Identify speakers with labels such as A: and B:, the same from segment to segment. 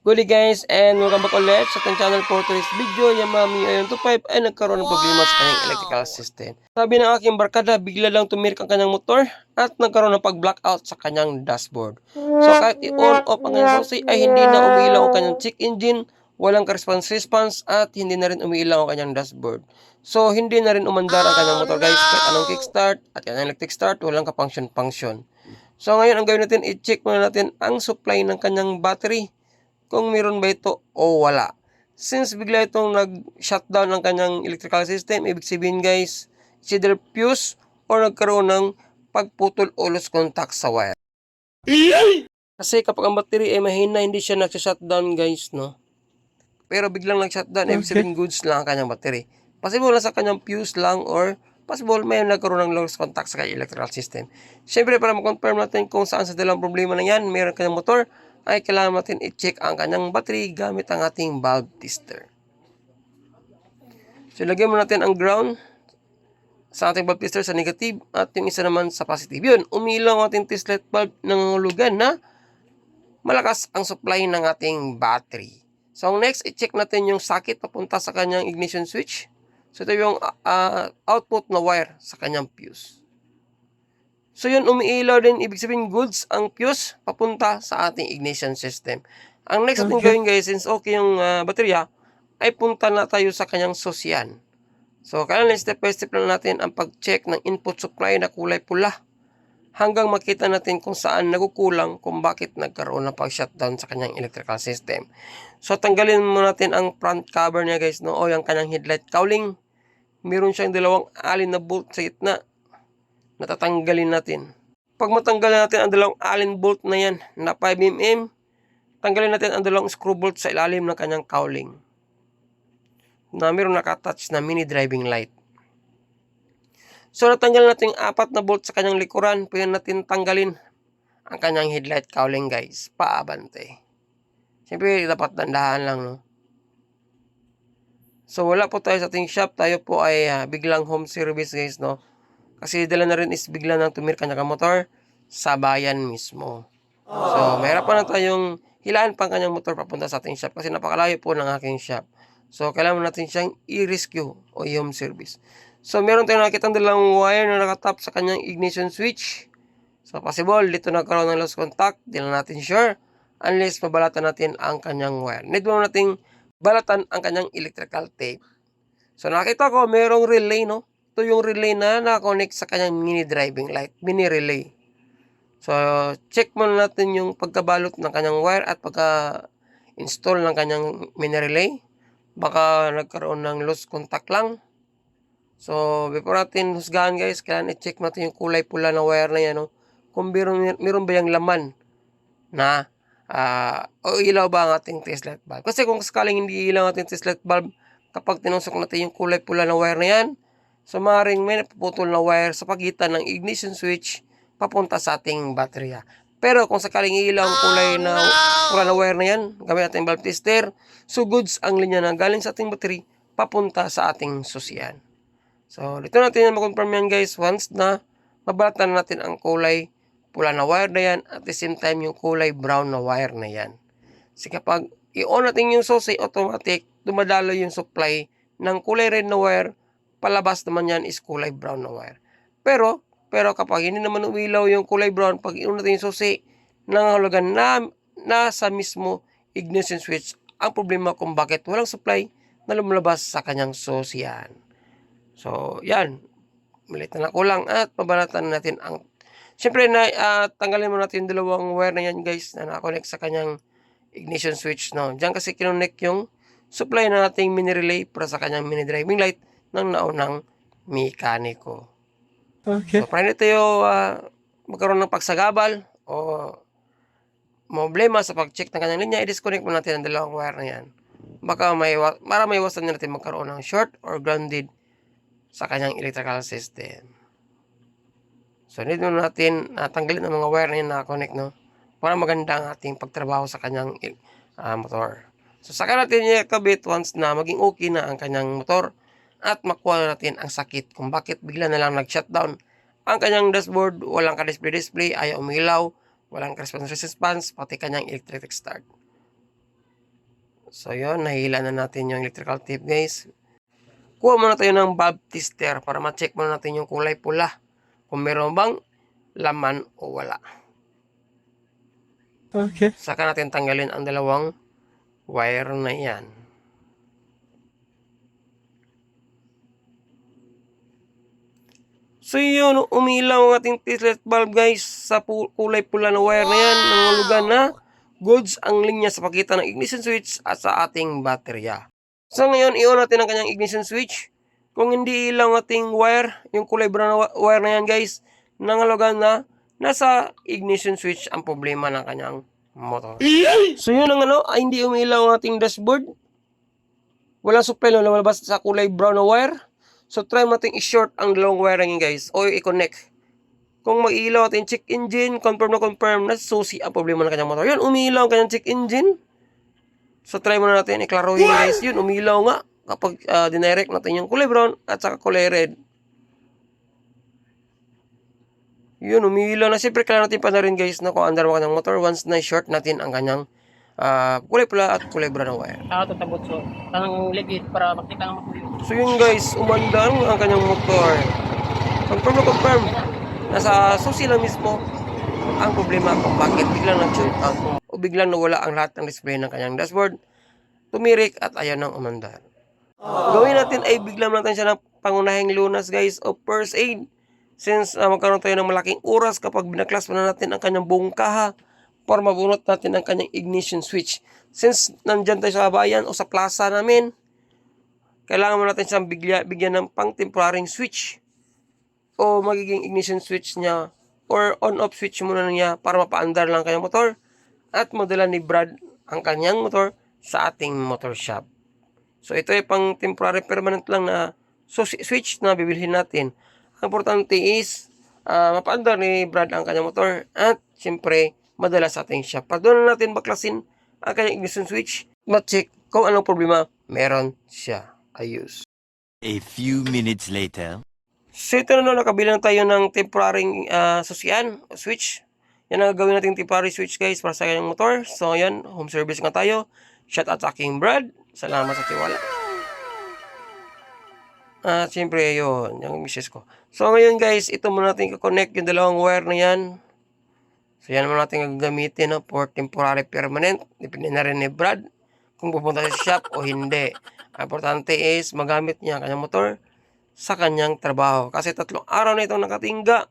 A: Guli guys, and welcome back ulit sa ating channel for today's video. Yung mami ayon 25 ay nagkaroon ng problema sa kanyang electrical system. Sabi ng aking barkada, bigla lang tumirik ang kanyang motor at nagkaroon ng pag-blackout sa kanyang dashboard. So kahit i-on off ang kanyang susi ay hindi na umiilaw ang kanyang check engine, walang response-response at hindi na rin umiilaw ang kanyang dashboard. So hindi na rin umandar ang kanyang motor guys kahit anong kickstart at kanyang electric start, walang ka-function-function. So ngayon ang gawin natin, i-check muna natin ang supply ng kanyang battery kung meron ba ito o wala. Since bigla itong nag-shutdown ng kanyang electrical system, ibig sabihin guys, it's either fuse or nagkaroon ng pagputol o loose contact sa wire. Kasi kapag ang battery ay mahina, hindi siya nag-shutdown guys, no? Pero biglang nag-shutdown, ibig sabihin goods lang ang kanyang battery. Possible lang sa kanyang fuse lang or possible may nagkaroon ng loose contact sa kanyang electrical system. Siyempre, para ma-confirm natin kung saan sa dalang problema na yan, meron kanyang motor, ay kailangan natin i-check ang kanyang battery gamit ang ating valve tester. So, lagyan mo natin ang ground sa ating valve tester sa negative at yung isa naman sa positive. Yun, umilaw ang ating test light bulb ng lugan na malakas ang supply ng ating battery. So, ang next, i-check natin yung socket papunta sa kanyang ignition switch. So, ito yung uh, output na wire sa kanyang fuse. So yun, umiilaw din, ibig sabihin goods ang fuse papunta sa ating ignition system. Ang next natin gawin guys, since okay yung uh, baterya, ay punta na tayo sa kanyang susyan. So kailangan step by step lang natin ang pag-check ng input supply na kulay pula hanggang makita natin kung saan nagkukulang kung bakit nagkaroon ng pag-shutdown sa kanyang electrical system. So tanggalin mo natin ang front cover niya guys, no? o yung kanyang headlight cowling. Meron siyang dalawang alin na bolt sa gitna natatanggalin natin. Pag matanggal natin ang dalawang allen bolt na yan na 5mm, tanggalin natin ang dalawang screw bolt sa ilalim ng kanyang cowling na mayroong nakatouch na mini driving light. So natanggal natin yung apat na bolt sa kanyang likuran, pwede natin tanggalin ang kanyang headlight cowling guys, paabante. Siyempre dapat dandahan lang no. So wala po tayo sa ating shop, tayo po ay uh, biglang home service guys no. Kasi dala na rin is bigla nang tumir kanya motor sa bayan mismo. So, mayroon pa na tayong hilaan pang kanyang motor papunta sa ating shop kasi napakalayo po ng aking shop. So, kailangan natin siyang i-rescue o i-home service. So, meron tayong nakikita dalawang wire na nakatap sa kanyang ignition switch. So, possible, dito nagkaroon ng lost contact. Di lang natin sure. Unless mabalatan natin ang kanyang wire. Need mo nating balatan ang kanyang electrical tape. So, nakita ko, merong relay, no? Ito yung relay na nakakonect sa kanyang mini driving light, mini relay. So, check muna natin yung pagkabalot ng kanyang wire at pagka-install ng kanyang mini relay. Baka nagkaroon ng loose contact lang. So, before natin husgahan guys, kailangan i-check natin yung kulay pula na wire na yan. No? Kung meron, meron ba yung laman na uh, o ilaw ba ang ating test light bulb. Kasi kung sakaling hindi ilaw ang ating test light bulb, kapag tinusok natin yung kulay pula na wire na yan, So maaaring may napuputol na wire sa pagitan ng ignition switch papunta sa ating baterya. Pero kung sakaling ilaw ang kulay na kulay na wire na yan, gamit natin bulb tester, so goods ang linya na galing sa ating battery papunta sa ating susian. So dito natin ma-confirm yan guys once na mabalatan natin ang kulay pula na wire na yan at the same time yung kulay brown na wire na yan. Kasi kapag i-on natin yung susi automatic, dumadalo yung supply ng kulay red na wire palabas naman yan is kulay brown na wire. Pero, pero kapag hindi naman umilaw yung kulay brown, pag iuna natin yung susi, nangahulugan na nasa mismo ignition switch ang problema kung bakit walang supply na lumalabas sa kanyang susiyan. So, yan. Malit na kulang at pabalatan natin ang Siyempre, na, uh, tanggalin mo natin yung dalawang wire na yan guys na nakakonect sa kanyang ignition switch. No? Diyan kasi kinonek yung supply na nating mini relay para sa kanyang mini driving light ng naunang mekaniko.
B: Okay.
A: So, hindi tayo uh, magkaroon ng pagsagabal o problema sa pag-check ng kanyang linya, i-disconnect mo natin ang dalawang wire na yan. Baka may, para may iwasan natin magkaroon ng short or grounded sa kanyang electrical system. So, need mo natin uh, tanggalin ang mga wire na yan na-connect, no? Para maganda ang ating pagtrabaho sa kanyang uh, motor. So, saka natin i-kabit once na maging okay na ang kanyang motor at makuha natin ang sakit kung bakit bigla na lang nag-shutdown ang kanyang dashboard, walang ka-display-display, ayaw umilaw, walang response response, pati kanyang electric start. So yun, nahila na natin yung electrical tape guys. Kuha muna tayo ng bulb tester para ma-check muna natin yung kulay pula. Kung meron bang laman o wala.
B: Okay.
A: Saka natin tanggalin ang dalawang wire na yan. So yun, umilaw ang ating titlet bulb guys sa pu- kulay pula na wire na yan. Nangulugan na goods ang linya sa pagitan ng ignition switch at sa ating baterya. So ngayon, i-on natin ang kanyang ignition switch. Kung hindi ilaw ang ating wire, yung kulay brown na wire na yan guys, nangulugan na nasa ignition switch ang problema ng kanyang motor. So yun ang ano, ay hindi umilaw ang ating dashboard. Walang supply na lumalabas sa kulay brown na wire. So try mo natin i-short ang dalawang yun guys o i-connect. Kung mag-ilaw ating check engine, confirm na confirm na susi ang problema ng kanyang motor. Yun, umilaw ang kanyang check engine. So try muna natin i-klaro guys. Yun, umilaw nga kapag uh, dinirect natin yung kulay brown at saka kulay red. Yun, umilaw na. Siyempre, kailangan natin pa na rin guys na kung andar mo kanyang motor once na short natin ang kanyang ah, kulay pula at kulay brown na wire.
C: Ako tatabot so. Tanang legit para makita ng matuloy.
A: So yun guys, umandar ang kanyang motor. Confirm na confirm. Nasa susi lang mismo ang problema kung bakit biglang nag-short out o biglang nawala ang lahat ng display ng kanyang dashboard. Tumirik at ayaw nang umandar. Gawin natin ay biglang natin siya ng pangunahing lunas guys o first aid. Since ah, magkaroon tayo ng malaking oras kapag binaklas na natin ang kanyang buong kaha para mabunot natin ang kanyang ignition switch. Since nandyan tayo sa bayan o sa plaza namin, kailangan mo natin siyang bigyan, bigyan ng pang temporaring switch o magiging ignition switch niya or on-off switch muna niya para mapaandar lang kanyang motor at madala ni Brad ang kanyang motor sa ating motor shop. So ito ay pang temporary permanent lang na so, switch na bibilhin natin. Ang importante is ah, mapaandar ni Brad ang kanyang motor at siyempre madala sa ating shop. Para doon na natin baklasin ang kanyang ignition switch ma-check kung anong problema meron siya. Ayos.
D: A few minutes later.
A: So ito na no, nakabilang tayo ng temporary uh, susian, switch. Yan ang gagawin natin temporary switch guys para sa kanyang motor. So yan, home service nga tayo. Shout out sa aking Brad. Salamat sa tiwala. At siyempre yun, yung misis ko. So ngayon guys, ito muna natin i-connect yung dalawang wire na yan. So yan muna natin gagamitin no, for temporary permanent. Depende na rin ni Brad kung pupunta sa shop o hindi. Ang importante is magamit niya ang kanyang motor sa kanyang trabaho. Kasi tatlong araw na itong nakatingga.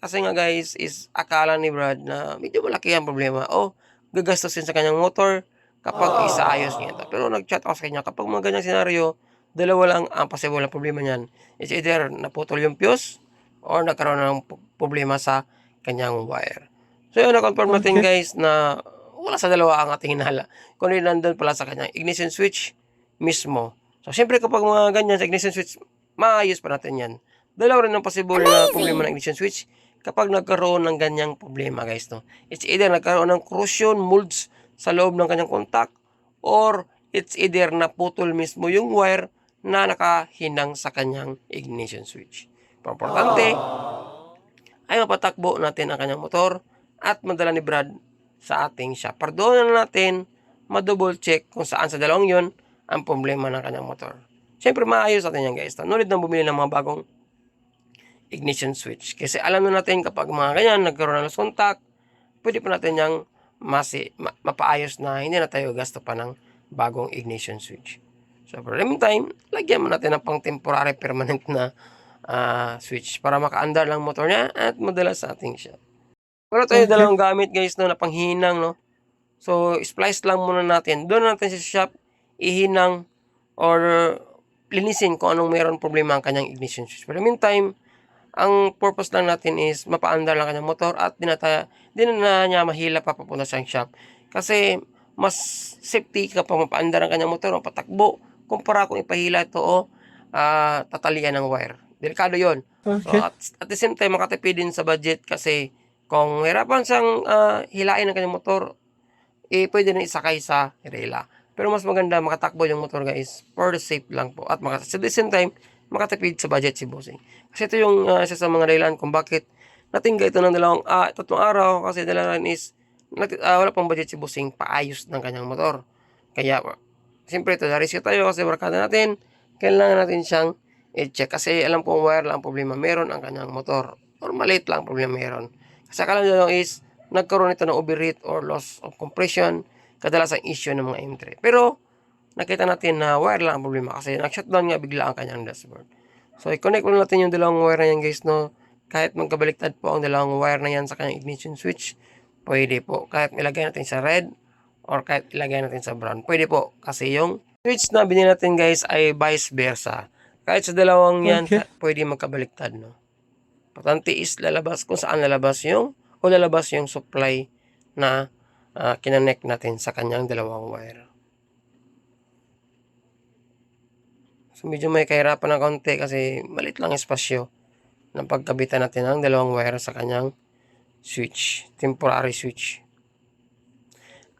A: Kasi nga guys, is akala ni Brad na medyo malaki ang problema. O, gagastusin sa kanyang motor kapag isaayos niya ito. Pero nag-chat ako sa kanya, kapag mga ganyang senaryo, dalawa lang ang possible na problema niyan. It's either naputol yung fuse or nagkaroon ng p- problema sa kanyang wire. So yun, na-confirm natin guys na wala sa dalawa ang ating hinala. Kundi nandun pala sa kanyang ignition switch mismo. So, syempre kapag mga ganyan sa ignition switch, maayos pa natin yan. Dalawa rin ang possible na problema ng ignition switch kapag nagkaroon ng ganyang problema guys. No? It's either nagkaroon ng corrosion molds sa loob ng kanyang contact or it's either naputol mismo yung wire na nakahinang sa kanyang ignition switch. Importante ay mapatakbo natin ang kanyang motor at madala ni Brad sa ating shop. Pardonan natin ma-double check kung saan sa dalawang yon ang problema ng kanyang motor. Siyempre, maayos natin yan guys. Need na bumili ng mga bagong ignition switch. Kasi alam na natin kapag mga ganyan, nagkaroon ng contact, pwede pa natin yung masi, ma, mapaayos na hindi na tayo gasto pa ng bagong ignition switch. So, for the meantime, lagyan mo natin ng pang temporary permanent na ah, switch para makaandar lang motor niya at madala sa ating shop. Wala tayo
B: Okay.
A: dalawang gamit guys no, na panghinang no. So, splice lang muna natin. Doon natin sa shop ihinang or linisin kung anong mayroon problema ang kanyang ignition switch. The meantime, ang purpose lang natin is mapaandar lang kanyang motor at di na, tayo, di na niya mahila pa papunta sa shop. Kasi mas safety kapag mapaandar ang kanyang motor o patakbo kumpara kung ipahila ito o ah, tatalian ng wire. Delikado yon. So,
B: Okay.
A: at, at the same time, makatipid din sa budget kasi kung hirapan siyang ah, hilain ang kanyang motor, eh, pwede na isakay sa rela. Pero mas maganda makatakbo yung motor guys for the safe lang po. At maka, at the same time, makatipid sa budget si Bossing. Kasi ito yung ah, isa sa mga dahilan kung bakit natingga ito ng dalawang, ah, tatlong araw kasi dalaran is ah, wala pang budget si Bossing paayos ng kanyang motor. Kaya, siyempre ito, na-risk tayo kasi barkada natin, kailangan natin siyang i-check. Kasi alam kong wire lang ang problema meron ang kanyang motor. Or maliit lang ang problema meron. Nyo lang is, nagkaroon ito ng overheat or loss of compression, kadalasang issue ng mga M3. Pero, nakita natin na wire lang ang problema kasi nag-shutdown nga bigla ang kanyang dashboard. So, i-connect mo natin yung dalawang wire na yan guys, no? Kahit magkabaliktad po ang dalawang wire na yan sa kanyang ignition switch, pwede po. Kahit ilagay natin sa red, or kahit ilagay natin sa brown, pwede po. Kasi yung switch na binili natin guys ay vice versa. Kahit sa dalawang yan, ka- pwede magkabaliktad, no? Importante is lalabas kung saan lalabas yung o lalabas yung supply na uh, kinanek natin sa kanyang dalawang wire. So medyo may kahirapan ng konti kasi malit lang espasyo ng pagkabitan natin ng dalawang wire sa kanyang switch, temporary switch.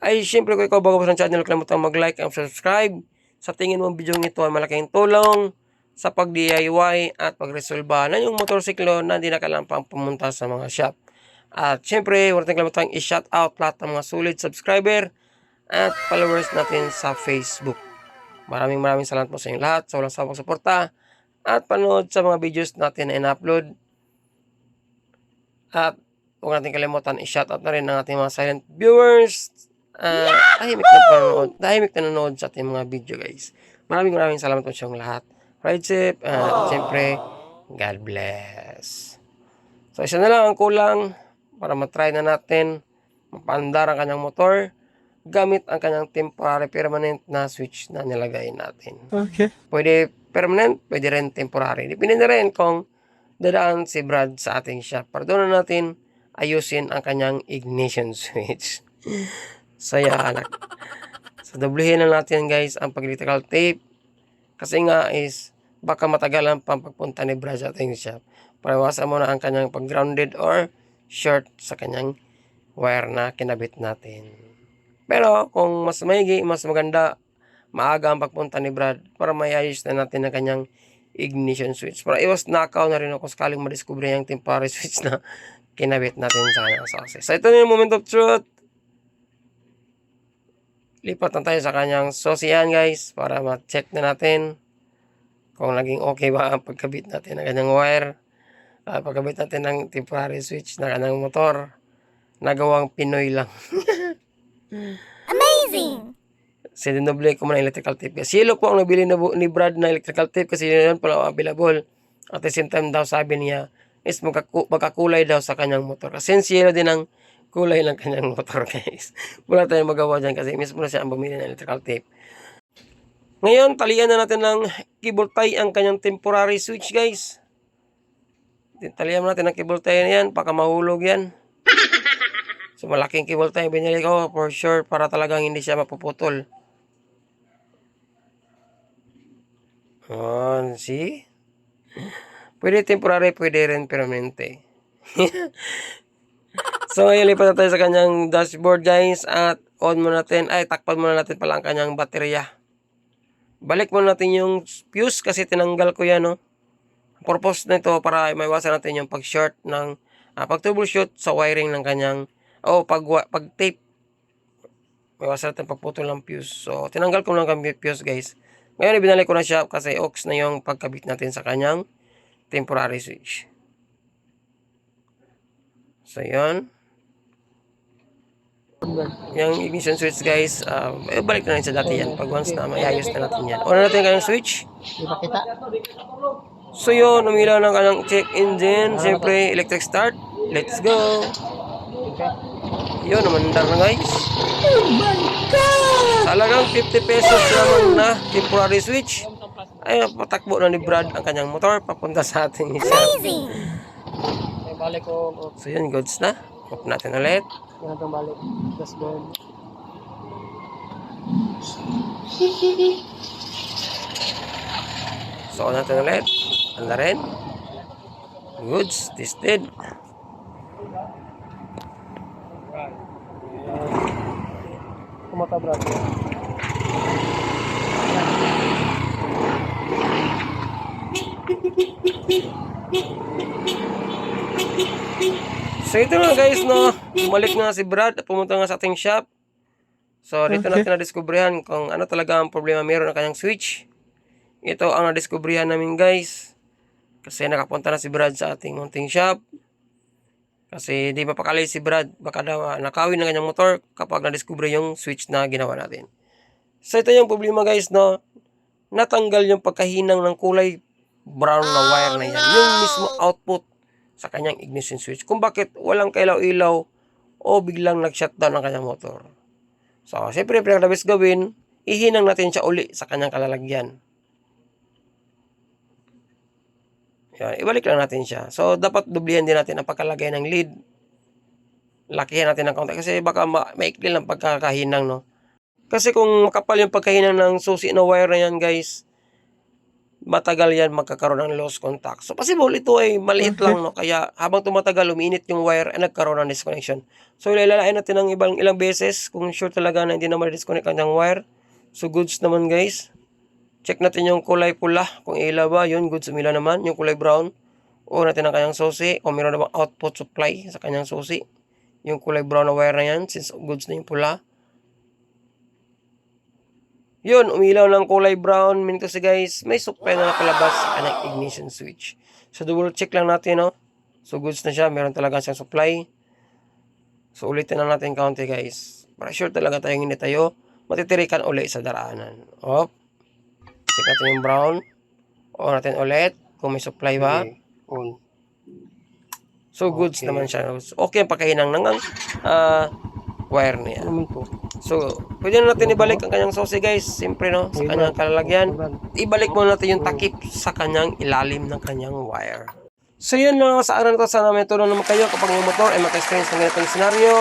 A: Ay, syempre kung ikaw bago sa channel, kalimutan mag-like and subscribe. Sa tingin mo ang video ito ay malaking tulong sa pag-DIY at pagresolba na yung motorsiklo na hindi na kailangan pumunta sa mga shop. At syempre, huwag natin kalimutan i-shout out lahat ng mga solid subscriber at followers natin sa Facebook. Maraming maraming salamat po sa inyong lahat sa walang sawang suporta at panood sa mga videos natin na in-upload. At huwag natin kalimutan i-shout out na rin ang ating mga silent viewers. Uh, tahimik na panonood, tahimik na nanonood sa ating mga video guys. Maraming maraming salamat po sa inyong lahat. Ride safe, at syempre, God bless. So, isa na lang ang kulang para matry na natin mapandar ang kanyang motor gamit ang kanyang temporary permanent na switch na nilagay natin.
B: Okay.
A: Pwede permanent, pwede rin temporary. Depende na rin kung dadaan si Brad sa ating shop. Na natin ayusin ang kanyang ignition switch. so yan. So doblehin na natin guys ang pag-electrical tape. Kasi nga is baka matagalan pa ang pagpunta ni Brad sa ating shop. Para iwasan mo na ang kanyang pag-grounded or short sa kanyang wire na kinabit natin. Pero kung mas maigi, mas maganda, maaga ang pagpunta ni Brad para mayayos na natin ang kanyang ignition switch. Para iwas nakaw na rin ako sakaling madiscover yung temporary switch na kinabit natin sa kanyang success. So ito na yung moment of truth. Lipat na tayo sa kanyang sosiyan guys para ma-check na natin kung naging okay ba ang pagkabit natin ng kanyang wire. Uh, pagkabit natin ng temporary switch na kanyang motor. Nagawang Pinoy lang. Sininoble ko muna electrical tape. Kasi yellow po ang nabili na ni Brad na electrical tape kasi yun pala available. At the same time daw sabi niya is magkaku- magkakulay daw sa kanyang motor. Kasi yellow din ang kulay ng kanyang motor guys. Wala tayong magawa dyan kasi mismo na siya ang bumili ng electrical tape. Ngayon, talian na natin ng cable tie ang kanyang temporary switch guys. Talian natin ng cable tie na yan, baka mahulog yan. So malaking cable tie binili ko for sure para talagang hindi siya mapuputol. On, see? Pwede temporary, pwede rin permanente. so ngayon lipat na tayo sa kanyang dashboard guys at on muna natin, ay takpan muna natin pala ang kanyang baterya. Balik muna natin yung fuse kasi tinanggal ko yan no. Purpose nito para maiwasan natin yung pag-short ng ah, pag-troubleshoot sa wiring ng kanyang o pag pag tape maiwasan natin pagputol ng fuse. So tinanggal ko lang ang fuse guys. Ngayon ibinalik ko na siya kasi aux na yung pagkabit natin sa kanyang temporary switch. So yun. Yung ignition switch guys, uh, eh, balik na rin sa dati yan. Pag once na mayayos na natin yan. Una natin kanyang switch.
C: Di ba kita?
A: So yun, umilaw ng kanyang check engine. Siyempre, electric start. Let's go. Yun, umandar na guys. Oh my God! Talagang 50 pesos naman na temporary switch. Ay, patakbo na ni Brad ang kanyang motor papunta sa ating
C: ko. oh,
A: So yun, goods na. Off natin ulit.
C: Yan itong balik. Dashboard.
A: So, on natin ulit. Anda rin. Goods, tested.
C: Kumata brother.
A: So ito na guys no, bumalik nga si Brad at pumunta nga sa ating shop. So, dito natin na-discoveryhan kung ano talaga ang problema meron ng kanyang switch. Ito ang na-discoveryhan namin guys. Kasi nakapunta na si Brad sa ating mounting shop. Kasi di pa pakali si Brad, baka daw ah, nakawin ng kanyang motor kapag na-discover yung switch na ginawa natin. So ito yung problema guys, no? Natanggal yung pagkahinang ng kulay brown na wire na yan. Yung mismo output sa kanyang ignition switch. Kung bakit walang kailaw-ilaw o biglang nag-shutdown ang kanyang motor. So, siyempre, pinakadabis gawin, ihinang natin siya uli sa kanyang kalalagyan. Yan, ibalik lang natin siya. So, dapat dublihan din natin ang pagkalagay ng lead. Lakihan natin ng konti kasi baka ma- maikli lang pagkakahinang, no? Kasi kung makapal yung pagkahinang ng susi na wire na yan, guys, matagal yan magkakaroon ng lost contact. So, possible ito ay maliit lang, no? Kaya habang tumatagal, uminit yung wire ay nagkaroon ng disconnection. So, ilalain natin ng ibang ilang beses kung sure talaga na hindi na ma-disconnect ang wire. So, goods naman, guys. Check natin yung kulay pula. Kung ilaw ba, yun, goods umila naman. Yung kulay brown, o natin ang kanyang susi. Kung meron na bang output supply sa kanyang susi. Yung kulay brown na wire na yan, since goods na yung pula. Yun, umilaw ng kulay brown. Mean kasi guys, may supply na nakalabas sa kanyang ignition switch. So, double check lang natin, no? So, goods na siya. Meron talaga siyang supply. So, ulitin na natin kaunti, guys. Para sure talaga tayong hindi tayo matitirikan uli sa daraanan. Op. Check natin yung brown. On natin ulit. Kung may supply ba.
C: Okay. On.
A: So, goods
C: Okay.
A: naman siya. Okay ang pagkahinang ng ah, wire niya.
C: Ano naman to?
A: So, pwede na natin ibalik ang kanyang sauce guys. Siyempre no, sa kanyang kalalagyan. Ibalik muna natin yung takip sa kanyang ilalim ng kanyang wire. So yun lang sa araw na to. Sana may tulong naman kayo kapag yung motor ay maka-experience ng ganitong senaryo.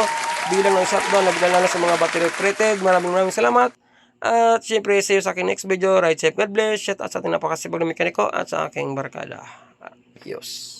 A: Bilang ng shutdown na bigla na sa mga battery operated. Maraming maraming salamat. At syempre, see you sa aking next video. Ride safe, God bless. Shout out sa ating napakasipag na mekaniko at sa aking barkada. Adios.